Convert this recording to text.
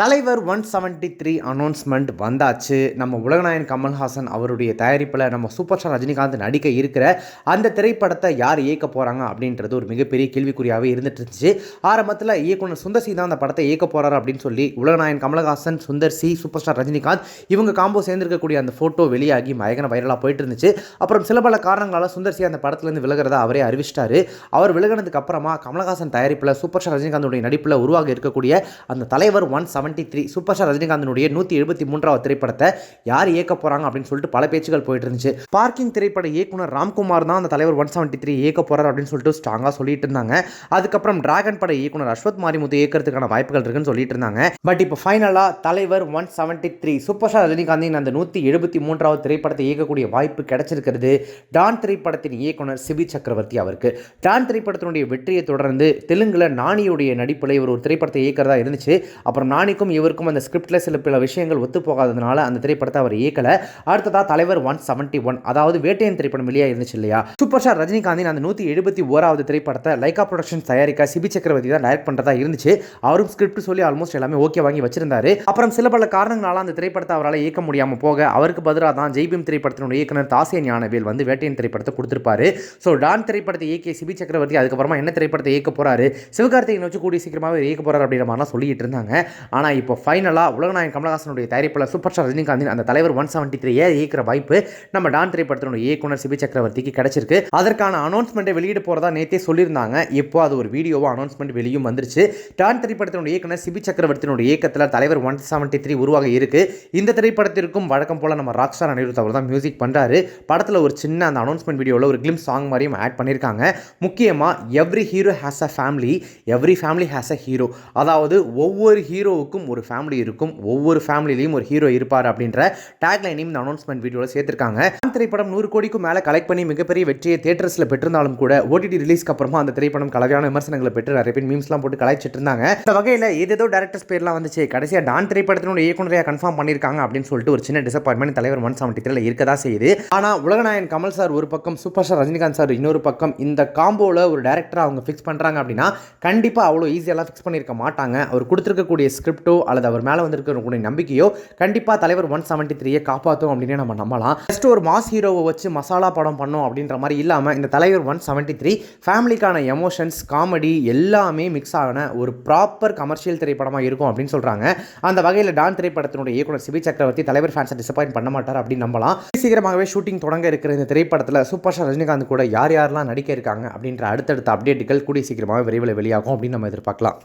தலைவர் one seventy three announcement வந்தாச்சு. நம்ம உலகநாயன் கமல்ஹாசன் அவருடைய தயாரிப்பில் நம்ம சூப்பர் ஸ்டார் ரஜினிகாந்த் நடிக்க இருக்கிற அந்த திரைப்படத்தை யார் இயக்க போகிறாங்க அப்படின்றது ஒரு மிகப்பெரிய கேள்விக்குறியாகவே இருந்துட்டு இருந்துச்சு. ஆரம்பத்தில் இயக்குனர் சுந்தர் சி தான் அந்த படத்தை இயக்க போகிறாரு அப்படின்னு சொல்லி உலகநாயன் Kamal Haasan Sundar C super star Rajinikanth இவங்க காம்போ சேர்ந்திருக்கக்கூடிய அந்த ஃபோட்டோ வெளியாகி மயங்கன வைரலாக போயிட்டு இருந்துச்சு. அப்புறம் சில பல காரணங்களால் சுந்தர் சி அந்த படத்துலேருந்து விலகிறதா அவரே அறிவிச்சிட்டாரு. அவர் விலகினதுக்கு அப்புறமா கமலஹாசன் தயாரிப்பில் சூப்பர் ஸ்டார் ரஜினிகாந்தோடைய நடிப்பில் உருவாக இருக்கக்கூடிய அந்த Thalaivar one seventy three super star ரஜினிகாந்தனுடைய நூற்றி எழுபத்தி மூன்றாவது திரைப்படத்தை யார் இயக்க போகிறாங்க அப்படின்னு சொல்லிட்டு பல பேச்சுகள் போயிட்டு இருந்துச்சு. பார்க்கிங் திரைப்பட இயக்குனர் ராம்குமார் தான் அந்த தலைவர் ஒன் செவன்ட்டி த்ரீ இயக்க போகிறார் அப்படின்னு சொல்லிட்டு ஸ்ட்ராங்காக சொல்லிட்டு இருந்தாங்க. அதுக்கப்புறம் டிராகன் பட இயக்குனர் அஸ்வத் மாரிமுத்து இயக்கிறதுக்கான வாய்ப்புகள் இருக்குன்னு சொல்லிட்டு இருந்தாங்க. பட் இப்போ ஃபைனலாக Thalaivar one seventy three super star ரஜினிகாந்தின் அந்த நூற்றி எழுபத்தி மூன்றாவது திரைப்படத்தை இயக்கக்கூடிய வாய்ப்பு கிடைச்சிருக்கிறது. டான் திரைப்படத்தின் இயக்குனர் சிபி சக்கரவர்த்தி அவருக்கு. டான் திரைப்படத்தினுடைய வெற்றியை தொடர்ந்து தெலுங்குல நானியுடைய நடிப்பில் இவர் ஒரு திரைப்படத்தை இயக்கிறதா இருந்துச்சு. அப்புறம் நானிக்கும் இவருக்கும் அந்த ஸ்கிரிப்டில் சில பல விஷயங்கள் ஒத்து போகாததுனால அந்த திரைப்படத்தை அவர் இயக்கலை. அடுத்ததா தலைவர் ஒன் செவன்ட்டி ஒன் அதாவது வேட்டையன் திரைப்படம் வெளியாக இருந்துச்சு இல்லையா? சூப்பர் ஸ்டார் ரஜினிகாந்தின் அந்த நூற்றி எழுபத்தி ஓராவது திரைப்படத்தை லைகா ப்ரொடக்ஷன்ஸ் தயாரிக்க சிபி சக்கரவர்த்தி தான் டைரக்ட் பண்ணுறதா இருந்துச்சு. அவரும் ஸ்கிரிப்ட் சொல்லி ஆல்மோஸ்ட் எல்லாமே ஓகே வாங்கி வச்சிருந்தாரு. அப்புறம் சில பல காரணங்களால அந்த திரைப்படத்தை அவரால் இயக்க முடியாமல் போக அவருக்கு பதிலாக தான் ஜெய்பீம் திரைப்படத்தினுடைய இயக்குனர் தாசிய ஞானவேல் வந்து வேட்டையன் திரைப்படத்தை கொடுத்துருப்பாரு. ஸோ டான் திரைப்படத்தை இயக்கிய சிபி சக்கரவர்த்தி அதுக்கப்புறமா என்ன திரைப்படத்தை இயக்க போறாரு? சிவகார்த்திகேயன் வச்சு கூடிய சீக்கிரமாக இயக்க போகிறார் அப்படின்ற மாதிரிலாம் சொல்லிட்டு இருந்தாங்க. ஆனால் இப்போ ஃபைனலாக உலகநாயகன் கமலஹாசனுடைய தயாரிப்பில் சூப்பர் ஸ்டார் ரஜினிகாந்தின் அந்த தலைவர் ஒன் செவன்ட்டி த்ரீ இயக்கிற வாய்ப்பு நம்ம டான் திரைப்படத்தினுடைய இயக்குனர் சிபி சக்கரவர்த்திக்கு கிடைச்சிருக்கு. அதற்கான அனௌன்ஸ்மெண்ட்டை வெளியிட போகிறதா நேற்றே சொல்லியிருந்தாங்க. இப்போ அது ஒரு வீடியோவாக அனௌன்ஸ்மெண்ட் வெளியும் வந்துருச்சு. டான் திரைப்படத்தினுடைய இயக்குனர் சிபி சக்கரவர்த்தியினுடைய இயக்கத்தில் தலைவர் ஒன் செவன்ட்டி த்ரீ உருவாக இருக்கு. இந்த திரைப்படத்திற்கும் வழக்கம் போல் நம்ம ராக் ஸ்டார் அனிருத் அவர் தான் மியூசிக் பண்ணுறாரு படத்தில் ஒரு சின்ன அந்த அனௌன்ஸ்மெண்ட் வீடியோவில் ஒரு கிளிம் சாங் மாதிரியும் ஆட் பண்ணியிருக்காங்க. முக்கியமாக every hero has a family every family has a hero அதாவது ஒவ்வொரு ஹீரோவுக்கும் ஒரு ஃபேமிலி இருக்கும். ஒவ்வொரு ஃபேமிலிலையும் ஒரு ஹீரோ இருப்பார் அப்படின்ற டேக்லைனையும் இந்த அனௌன்ஸ்மெண்ட் வீடியோவில் சேர்த்திருக்காங்க. திரைப்படம் நூறு கோடிக்கும் மேலே கலெக்ட் பண்ணி மிகப்பெரிய வெற்றியை தேட்டர்ஸில் பெற்றிருந்தாலும் கூட ஓடிடி ரிலீஸ்க்கு அப்புறமா அந்த திரைப்படம் கலவையான விமர்சனங்களை பெற்று நிறைய பேர் மீம்ஸ்லாம் போட்டு கலாய்ச்சிட்டு இருந்தாங்க. இந்த வகையில் ஏதேதோ டேரக்டர்ஸ் பேர்லாம் வந்துச்சு. கடைசியாக டான் திரைப்படத்தினுடைய இயக்குனரையாக கன்ஃபார்ம் பண்ணியிருக்காங்க அப்படின்னு சொல்லிட்டு ஒரு சின்ன டிசப்பாயின்மெண்ட் தலைவர் ஒன் செவன்ட்டி த்ரீல இருக்கதா செய்யுது. ஆனால் உலகநாயன் கமல் சார் ஒரு பக்கம் சூப்பர் ஸ்டார் ரஜினிகாந்த் சார் இன்னொரு பக்கம் இந்த காம்போவில் ஒரு டேரக்டரை அவங்க ஃபிக்ஸ் பண்ணுறாங்க அப்படின்னா கண்டிப்பாக அவ்வளோ ஈஸியெல்லாம் ஃபிக்ஸ் பண்ணியிருக்க மாட்டாங்க. அவர் கொடுத்துருக்கக்கூடிய ஸ்கிரிப்ட் அல்லது அவர் மேலே வந்திருக்கக்கூடிய நம்பிக்கையோ கண்டிப்பாக தலைவர் ஒன் செவன்ட்டி த்ரீயை காப்பாற்றும் அப்படின்னு நம்ம நம்பலாம். ஜஸ்ட் ஒரு மாஸ் ஹீரோவை வச்சு மசாலா படம் பண்ணோம் அப்படின்ற மாதிரி இல்லாமல் இந்த தலைவர் ஒன் செவன்ட்டி த்ரீ ஃபேமிலிக்கான எமோஷன்ஸ் காமெடி எல்லாமே மிக்ஸ் ஆன ஒரு ப்ராப்பர் கமர்ஷியல் திரைப்படமாக இருக்கும் அப்படின்னு சொல்கிறாங்க அந்த வகையில் டான் திரைப்படத்தினுடைய இயக்குனர் சிபி சக்கரவர்த்தி தலைவர் ஃபேன்ஸை டிசப்பாயின்ட் பண்ண மாட்டார் அப்படின்னு நம்பலாம். சீக்கிரமாகவே ஷூட்டிங் தொடங்க இருக்கிற இந்த திரைப்படத்தில் சூப்பர் ஸ்டார் ரஜினிகாந்த் கூட யார் யாரெல்லாம் நடிக்க இருக்காங்க அப்படின்ற அடுத்தடுத்த அப்டேட்டுகள் கூடிய சீக்கிரமாக விரைவில் வெளியாகும் அப்படின்னு நம்ம எதிர்பார்க்கலாம்.